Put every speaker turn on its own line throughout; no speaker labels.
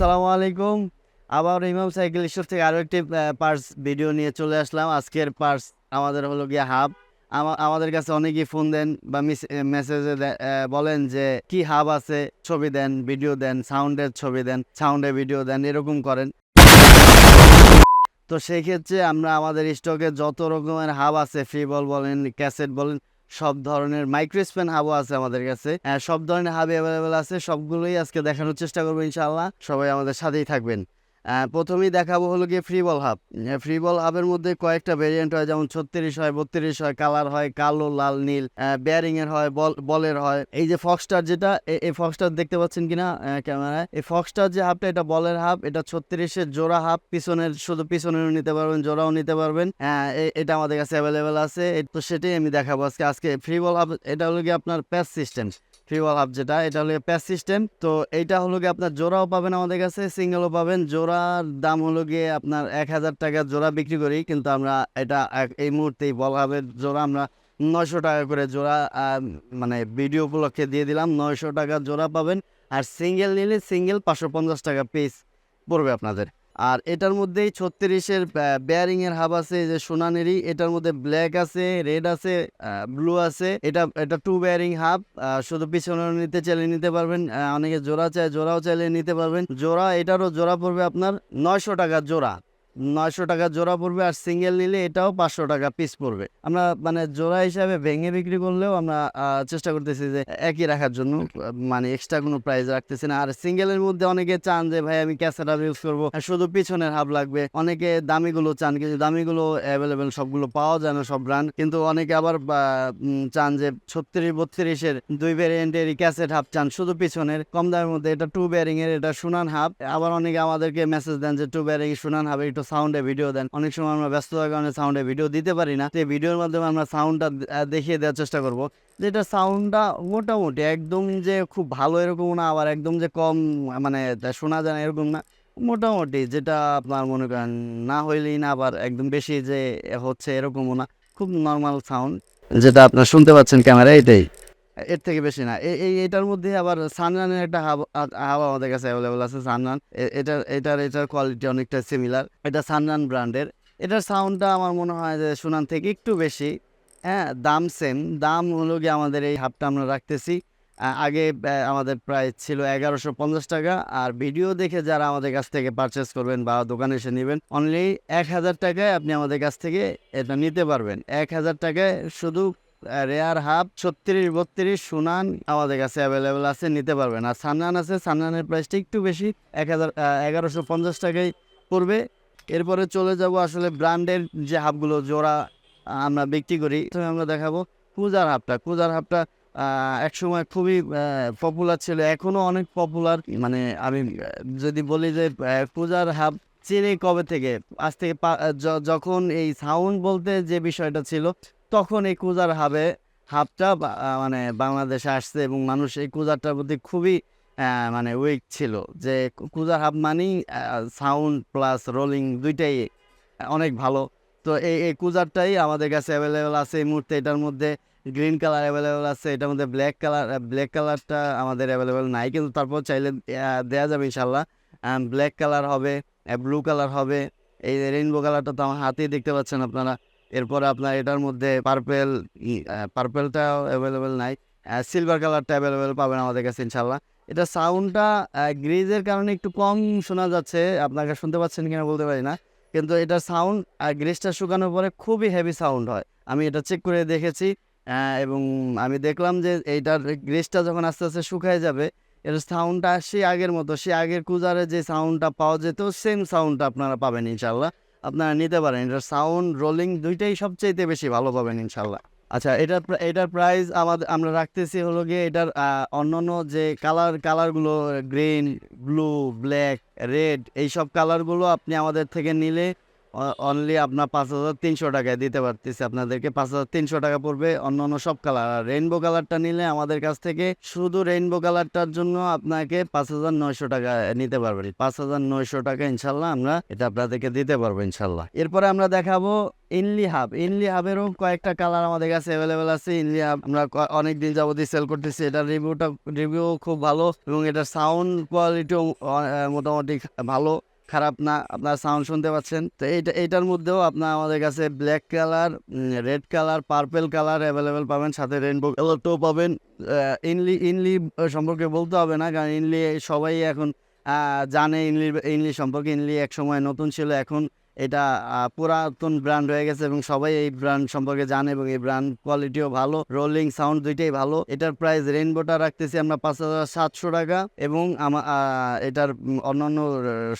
আসসালামু আলাইকুম। আবার ইমাম সাইকেল স্টোর থেকে আরও একটি পার্স ভিডিও নিয়ে চলে আসলাম। আজকের পার্স আমাদের হলো গিয়ে হাব আমাদের কাছে অনেকেই ফোন দেন বা মেসেজে বলেন যে, কি হাব আছে? ছবি দেন ভিডিও দেন সাউন্ডের ছবি দেন সাউন্ডে ভিডিও দেন, এরকম করেন। তো সেই ক্ষেত্রে আমরা আমাদের স্টকে যত রকমের হাব আছে ফ্রি বল বলেন ক্যাসেট বলেন সব ধরনের মাইক্রোস্পেন হাবও আছে আমাদের কাছে। সব ধরনের হাব অ্যাভেলেবেল আছে, সবগুলোই আজকে দেখানোর চেষ্টা করব ইনশাল্লাহ সবাই আমাদের সাথেই থাকবেন। প্রথমেই দেখাবো হলো গিয়ে free ball hub free ball হাবের মধ্যে কয়েকটা ভেরিয়েন্ট হয়, যেমন ছত্রিশ হয়, বত্রিশ হয় কালার হয়, কালো, লাল, নীল বেয়ারিং এর হয় বল বলের হয়। এই যে ফক্সটার যেটা এই ফক্সটার দেখতে পাচ্ছেন কিনা ক্যামেরায়? এই ফক্সটার যে হাফটা এটা বলের হাফ এটা ছত্রিশের জোড়া হাফ পিছনের, শুধু পিছনেরও নিতে পারবেন, জোড়াও নিতে পারবেন। হ্যাঁ এটা আমাদের কাছে অ্যাভেলেবেল আছে। তো সেটাই আমি দেখাবো আজকে। আজকে ফ্রি বল হাব এটা হলো গিয়ে আপনার প্যাস সিস্টেম ফ্রি ওয়াল হাব যেটা, এটা হলো প্যাস সিস্টেম তো এইটা হলো গিয়ে আপনার জোড়াও পাবেন আমাদের কাছে সিঙ্গেলও পাবেন জোড়ার দাম হলো গিয়ে আপনার এক হাজার টাকা জোড়া বিক্রি করি, কিন্তু আমরা এটা এই মুহূর্তেই হবে জোড়া আমরা নয়শো টাকা করে জোড়া মানে ভিডিও উপলক্ষে দিয়ে দিলাম। নয়শো টাকা জোড়া পাবেন আর সিঙ্গেল নিলে সিঙ্গেল পাঁচশো পঞ্চাশ টাকা পিস পড়বে আপনাদের। আর এটার মধ্যেই ছত্রিশের ব্যারিংয়ের হাব আছে যে সোনানেরই। এটার মধ্যে ব্ল্যাক আছে রেড আছে ব্লু আছে। এটা এটা টু বেয়ারিং হাব শুধু পিছনে নিতে চাইলে নিতে পারবেন অনেকে জোড়া চায়, জোড়াও চাইলে নিতে পারবেন। জোড়া, এটারও জোড়া পড়বে আপনার নয়শো টাকা জোড়া। নয়শো টাকা জোড়া পড়বে আর সিঙ্গেল নিলে এটাও পাঁচশো টাকা পিস পড়বে। আমরা মানে জোড়া হিসাবে ভেঙে বিক্রি করলেও আমরা চেষ্টা করতেছি যে একই রাখার জন্য মানে এক্সট্রা কোনো প্রাইস রাখতেছি না। আর সিঙ্গেলের মধ্যে অনেকে চান যে ভাই আমি ক্যাসেট হাব ইউজ করব। আর শুধু পিছনের হাব লাগবে। অনেকে দামিগুলো চান কিন্তু দামিগুলো অ্যাভেলেবেল সবগুলো পাওয়া যায় না সব ব্র্যান্ড কিন্তু অনেকে আবার চান যে ছত্রিশ বত্রিশের দুই ভ্যারিয়েন্টের ক্যাসেট হাব চান শুধু পিছনের। কম দামের মধ্যে এটা টু ব্যারিং এর এটা সুনান হাব আবার অনেকে আমাদেরকে মেসেজ দেন যে টু ব্যারিং সুনান হাবে একটু সাউন্ডে ভিডিও দেন। অনেক সময় আমরা ব্যস্ততার কারণে সাউন্ডে ভিডিও দিতে পারি না। এই ভিডিওর মাধ্যমে আমরা সাউন্ডটা দেখিয়ে দেওয়ার চেষ্টা করব। যেটা সাউন্ডটা মোটামুটি একদম যে খুব ভালো এরকম না, আবার একদম যে কম মানে শোনা যায় না এরকম না। মোটামুটি যেটা আপনার মনে করেন, না হইলেই না, আবার একদম বেশি যে হচ্ছে এরকমও না। খুব নর্মাল সাউন্ড যেটা আপনার শুনতে পাচ্ছেন ক্যামেরা এটাই। এর থেকে বেশি না। এই, এটার মধ্যে আবার সানরানের একটা হাওয়া আমাদের কাছে অ্যাভেলেবল আছে, সানরান। এটার এটার এটার কোয়ালিটি অনেকটা সিমিলার এটা সানরান ব্র্যান্ডের। এটার সাউন্ডটা আমার মনে হয় যে সুনান থেকে একটু বেশি। হ্যাঁ দাম সেম দাম হলো গিয়ে আমাদের এই হাবটা আমরা রাখতেছি। আগে আমাদের প্রায় ছিল এগারোশো পঞ্চাশ টাকা। আর ভিডিও দেখে যারা আমাদের কাছ থেকে পারচেস করবেন বা দোকানে এসে নেবেন অনলি এক হাজার টাকায় আপনি আমাদের কাছ থেকে এটা নিতে পারবেন। এক হাজার টাকায় শুধু রেয়ার হাব ছত্রিশ বত্রিশ সুনান আমাদের কাছে অ্যাভেলেবেল আছে, নিতে পারবেন। আর সানরান আছে, সানরানের প্রাইসটা একটু বেশি, এক হাজার এগারোশো পঞ্চাশ টাকায় পড়বে। এরপরে চলে যাব আসলে ব্র্যান্ডের যে হাবগুলো জোড়া আমরা বিক্রি করি আমরা দেখাবো কুজার হাবটা কুজার হাবটা এক সময় খুবই পপুলার ছিল, এখনও অনেক পপুলার মানে আমি যদি বলি যে কুজার হাব চিনি কবে থেকে? আজ থেকে যখন এই সাউন্ড বলতে যে বিষয়টা ছিল তখন এই কুজার হাবে, হাবটা মানে বাংলাদেশে আসছে এবং মানুষ এই কুজারটার প্রতি খুবই মানে উইক ছিল। যে কুজার হাব মানেই সাউন্ড প্লাস রোলিং দুইটাই অনেক ভালো। তো এই এই কুজারটাই আমাদের কাছে অ্যাভেলেবেল আছে এই মুহূর্তে। এটার মধ্যে গ্রিন কালার অ্যাভেলেবেল আছে, এটার মধ্যে ব্ল্যাক কালার ব্ল্যাক কালারটা আমাদের অ্যাভেলেবেল নাই। কিন্তু তারপর চাইলে দেওয়া যাবে ইনশাল্লাহ ব্ল্যাক কালার হবে ব্লু কালার হবে। এই রেইনবো কালারটা তো আমার হাতেই দেখতে পাচ্ছেন আপনারা। এরপরে আপনার এটার মধ্যে পার্পেল পার্পেলটাও অ্যাভেলেবেল নাই। সিলভার কালারটা অ্যাভেলেবেল পাবেন আমাদের কাছে ইনশাল্লাহ এটা সাউন্ডটা গ্রিজের কারণে একটু কম শোনা যাচ্ছে আপনাকে শুনতে পাচ্ছেন কিনা বলতে পারি না। কিন্তু এটা সাউন্ড আর গ্রিজটা শুকানোর পরে খুবই হেভি সাউন্ড হয়। আমি এটা চেক করে দেখেছি এবং আমি দেখলাম যে এইটার গ্রিজটা যখন আস্তে আস্তে শুকায় যাবে, এর সাউন্ডটা সে আগের মতো সে আগের কুজারে যে সাউন্ডটা পাওয়া যেত সেম সাউন্ডটা আপনারা পাবেন ইনশাল্লাহ আপনারা নিতে পারেন। এটা সাউন্ড রোলিং দুইটাই সবচেয়ে বেশি ভালো পাবেন ইনশাল্লাহ। আচ্ছা এটার এটার প্রাইস আমাদের আমরা রাখতেছি হলো গিয়ে এটার অন্য অন্যান্য যে কালার কালারগুলো গ্রিন ব্লু ব্ল্যাক রেড এইসব কালারগুলো আপনি আমাদের থেকে নিলে অনলি আপনার পাঁচ হাজার তিনশো টাকায় দিতে পারতেছি। আপনাদেরকে পাঁচ হাজার তিনশো টাকা পড়বে অন্য অন্য সব কালার আর রেইনবো কালারটা নিলে আমাদের কাছ থেকে শুধু রেইনবো কালারটার জন্য আপনাকে পাঁচ হাজার নয়শো টাকা নিতে পারবেন পাঁচ হাজার নয়শো টাকা ইনশাল্লাহ আমরা এটা আপনাদেরকে দিতে পারব ইনশাল্লাহ। এরপরে আমরা দেখাবো ইনলি হাব ইনলি হাবেরও কয়েকটা কালার আমাদের কাছে অ্যাভেলেবেল আছে। ইনলি হাব আমরা অনেক দিন যাবতীয় সেল করতেছি। এটার রিভিউটা রিভিউ খুব ভালো এবং এটার সাউন্ড কোয়ালিটিও মোটামুটি ভালো। খারাপ না, আপনার সাউন্ড শুনতে পাচ্ছেন। তো এইটা, এইটার মধ্যেও আপনার আমাদের কাছে black colour red colour purple colour available পাবেন, সাথে রেনবো কালারটাও পাবেন। ইনলি ইনলি সম্পর্কে বলতে হবে না, কারণ ইনলি সবাই এখন জানে ইনলি ইনলি সম্পর্কে। ইনলি এক সময় নতুন ছিল, এখন এটা পুরাতন ব্র্যান্ড হয়ে গেছে এবং সবাই এই ব্র্যান্ড সম্পর্কে জানে এবং এই ব্র্যান্ড কোয়ালিটিও ভালো। রোলিং সাউন্ড দুইটাই ভালো। এটার প্রাইস রেইনবোটা রাখতেছি আমরা পাঁচ হাজার সাতশো টাকা এবং এটার অন্যান্য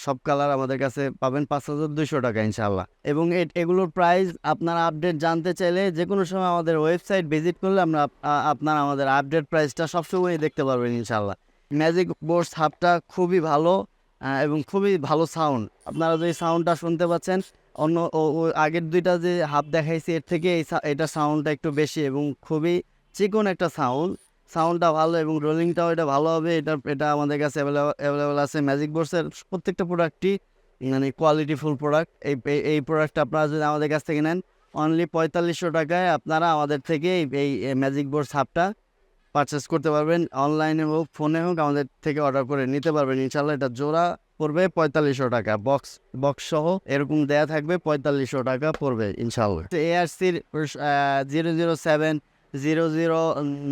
সব কালার আমাদের কাছে পাবেন পাঁচ হাজার দুইশো টাকা ইনশাল্লাহ এবং এগুলোর প্রাইস আপনারা আপডেট জানতে চাইলে যে কোনো সময় আমাদের ওয়েবসাইট ভিজিট করলে আমরা আপনারা আমাদের আপডেট প্রাইসটা সবসময় দেখতে পারবেন ইনশাল্লাহ ম্যাজিক বোর্ডস হাবটা খুবই ভালো। এবং খুবই ভালো সাউন্ড আপনারা যে সাউন্ডটা শুনতে পাচ্ছেন, অন্য আগের দুইটা যে হাফ দেখাইছি, এর থেকে এই এটা সাউন্ডটা একটু বেশি এবং খুবই চিকন একটা সাউন্ড সাউন্ডটা ভালো এবং রোলিংটাও এটা ভালো হবে, এটা এটা আমাদের কাছে অ্যাভেলেবেল আছে ম্যাজিক বোর্ডসের প্রত্যেকটা প্রোডাক্টই মানে কোয়ালিটিফুল প্রোডাক্ট এই, এই- প্রোডাক্টটা আপনারা যদি আমাদের কাছ থেকে নেন অনলি পঁয়তাল্লিশশো টাকায় আপনারা আমাদের থেকে এই- ম্যাজিক বোর্ড হাবটা পারচেস করতে পারবেন অনলাইনে হোক ফোনে হোক, আমাদের থেকে অর্ডার করে নিতে পারবেন। ইনশাল্লাহ এটা জোড়া পড়বে পঁয়তাল্লিশশো টাকা। বক্স বক্স সহ এরকম দেয়া থাকবে পঁয়তাল্লিশশো টাকা পড়বে ইনশাল্লাহ এআরসির zero zero seven zero zero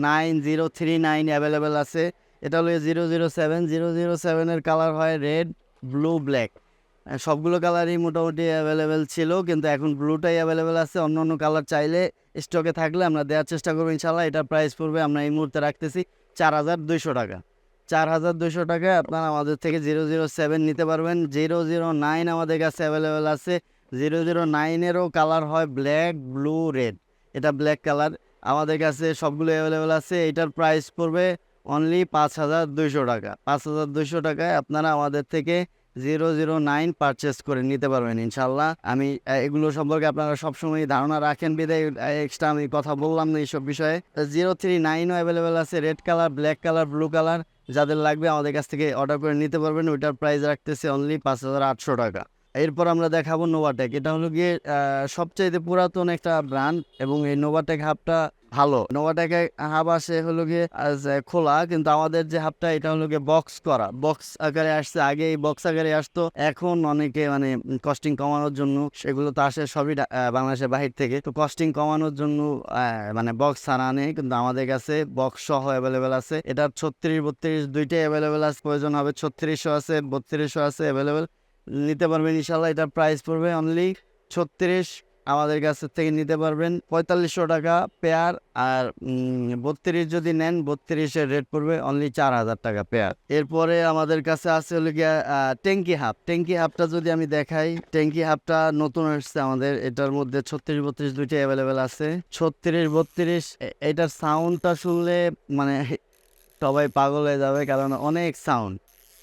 nine zero three nine available আছে। এটা হলো zero zero seven zero zero সেভেনের কালার হয় রেড ব্লু ব্ল্যাক সবগুলো কালারই মোটামুটি অ্যাভেলেবেল ছিল, কিন্তু এখন ব্লুটাই অ্যাভেলেবেল আছে। অন্য অন্য কালার চাইলে স্টকে থাকলে আমরা দেওয়ার চেষ্টা করব ইনশাল্লাহ এটার প্রাইস পড়বে, আমরা এই মুহূর্তে রাখতেছি চার হাজার দুইশো টাকা। চার হাজার দুইশো টাকায় আপনারা আমাদের থেকে জিরো জিরো সেভেন নিতে পারবেন। জিরো জিরো নাইন আমাদের কাছে অ্যাভেলেবেল আছে। জিরো জিরো নাইনেরও কালার হয় ব্ল্যাক ব্লু রেড এটা ব্ল্যাক কালার আমাদের কাছে সবগুলো অ্যাভেলেবেল আছে। এটার প্রাইস পড়বে অনলি পাঁচ হাজার দুইশো টাকা। পাঁচ হাজার দুইশো টাকায় আপনারা আমাদের থেকে জিরো জিরো নাইন পারচেস করে নিতে পারবেন ইনশাল্লাহ আমি এগুলো সম্পর্কে আপনারা সবসময় ধারণা রাখেন। বিদায় এক্সট্রা আমি কথা বললাম না এইসব বিষয়ে। জিরো থ্রি নাইনও অ্যাভেলেবেল আছে red colour black colour blue colour যাদের লাগবে আমাদের কাছ থেকে অর্ডার করে নিতে পারবেন। ওইটার প্রাইস রাখতেছে অনলি পাঁচ হাজার আটশো টাকা। এরপর আমরা দেখাবো নোভাটেক এটা হলো গিয়ে সবচাইতে পুরাতন একটা ব্র্যান্ড এবং এই নোভাটেক হাবটা ভালো। নোভাটেকের হাব আসে হলো গিয়ে খোলা, কিন্তু আমাদের যে হাবটা এটা হলো গিয়ে বক্স করা। বক্স আকারে আসছে, আগে এই বক্স আকারে আসতো। এখন অনেকে মানে কস্টিং কমানোর জন্য সেগুলো তো আসে সবই বাংলাদেশের বাহির থেকে। তো কস্টিং কমানোর জন্য মানে বক্স ছাড়া নেই, কিন্তু আমাদের কাছে বক্স সহ অ্যাভেলেবেল আছে। এটা ছত্রিশ, বত্রিশ দুইটাই অ্যাভেলেবেল আছে, প্রয়োজন হবে ছত্রিশশো আছে বত্রিশশো আছে অ্যাভেলেবেল নিতে পারবেন, ইনশাল্লাহ, এটার প্রাইস পড়বে অনলি ছত্রিশ আমাদের কাছ থেকে নিতে পারবেন। পঁয়তাল্লিশশো টাকা পেয়ার আর বত্রিশ যদি নেন, বত্রিশের রেট পড়বে অনলি চার হাজার টাকা পেয়ার। এরপরে আমাদের কাছে আছে হলো গিয়া ট্যাঙ্কি হাফ। ট্যাঙ্কি হাফটা যদি আমি দেখাই ট্যাঙ্কি হাফটা নতুন আসছে আমাদের। এটার মধ্যে ছত্রিশ বত্রিশ দুইটা অ্যাভেলেবেল আছে। ছত্রিশ বত্রিশ এটার সাউন্ডটা শুনলে মানে সবাই পাগল হয়ে যাবে কারণ অনেক সাউন্ড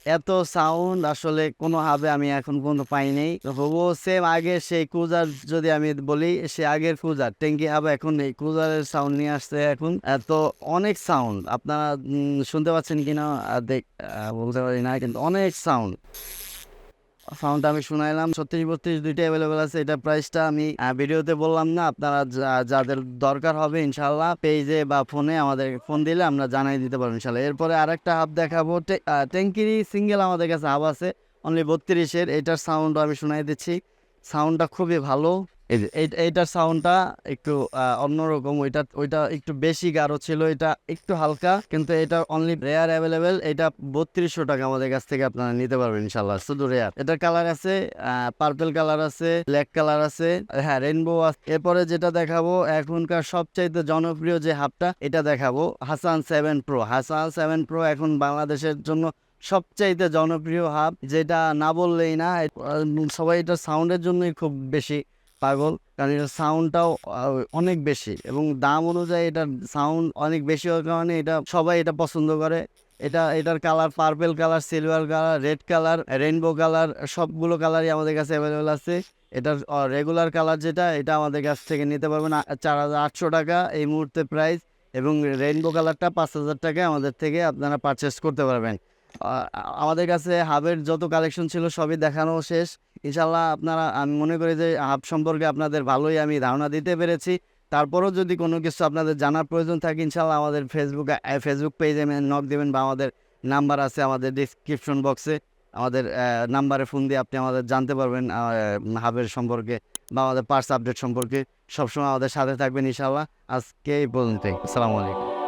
এত সাউন্ড আসলে কোনো হাবে আমি এখন পর্যন্ত পাই নাই হবু সেম আগে সেই ক্রুজার যদি আমি বলি, সে আগের ক্রুজার ট্যাঙ্কি হাবে এখন এই ক্রুজারের সাউন্ড নিয়ে আসছে এখন। এত অনেক সাউন্ড আপনারা শুনতে পাচ্ছেন কিনা? দেখ বলতে পারি না, কিন্তু অনেক সাউন্ড সাউন্ডটা আমি শুনাইলাম, ছত্রিশ বত্রিশ দুইটা অ্যাভেলেবেল আছে, এটা প্রাইসটা আমি ভিডিওতে বললাম না, আপনারা যাদের দরকার হবে ইনশাল্লাহ পেজে বা ফোনে আমাদের ফোন দিলে আমরা জানাই দিতে পারব ইনশাল্লাহ এরপরে আরেকটা হাব দেখাবো টে- ট্যাঙ্কিরই সিঙ্গেল আমাদের কাছে হাব আছে অনলি বত্রিশের, এটার সাউন্ড আমি শুনাই দিচ্ছি। সাউন্ডটা খুবই ভালো এইটার সাউন্ডটা একটু অন্যরকম। ওইটা ওইটা একটু বেশি গাঢ় ছিল, এটা একটু হালকা, কিন্তু এটা অনলি রেয়ার অ্যাভেলেবেল এটা বত্রিশশো টাকা আমাদের কাছ থেকে আপনারা নিতে পারবেন ইনশাল্লাহ শুধু রেয়ার এটার কালার আছে পার্পেল কালার আছে ব্ল্যাক কালার আছে হ্যাঁ রেনবো আছে। এরপরে যেটা দেখাবো, এখনকার সবচাইতে জনপ্রিয় যে হাবটা এটা দেখাবো Hasan seven pro Hasan seven pro এখন বাংলাদেশের জন্য সবচাইতে জনপ্রিয় হাব যেটা না বললেই না সবাই এটা সাউন্ডের জন্যই খুব বেশি পাগল। কারণ এটার সাউন্ডটাও অনেক বেশি। এবং দাম অনুযায়ী এটার সাউন্ড অনেক বেশি হওয়ার কারণে এটা সবাই এটা পছন্দ করে। এটা, এটার colour purple colour silver colour red colour rainbow colour সবগুলো কালারই আমাদের কাছে অ্যাভেলেবেল আছে। এটার রেগুলার কালার যেটা, এটা আমাদের কাছ থেকে নিতে পারবেন চার হাজার আটশো টাকা এই মুহূর্তে প্রাইস এবং রেইনবো কালারটা পাঁচ হাজার টাকায় আমাদের থেকে আপনারা পারচেস করতে পারবেন। আমাদের কাছে হাবের যত কালেকশন ছিল সবই দেখানো শেষ। ইনশাল্লাহ আপনারা, আমি মনে করি যে হাব সম্পর্কে আপনাদের ভালোই আমি ধারণা দিতে পেরেছি। তারপরেও যদি কোনো কিছু আপনাদের জানার প্রয়োজন থাকে ইনশাল্লাহ আমাদের ফেসবুক ফেসবুক পেজে নক দেবেন বা আমাদের নাম্বার আছে আমাদের ডিসক্রিপশন বক্সে আমাদের নাম্বারে ফোন দিয়ে আপনি আমাদের জানতে পারবেন হাবের সম্পর্কে বা আমাদের পার্স আপডেট সম্পর্কে। সবসময় আমাদের সাথে থাকবেন ইনশাল্লাহ আজকে এই পর্যন্তই। আসসালামু আলাইকুম।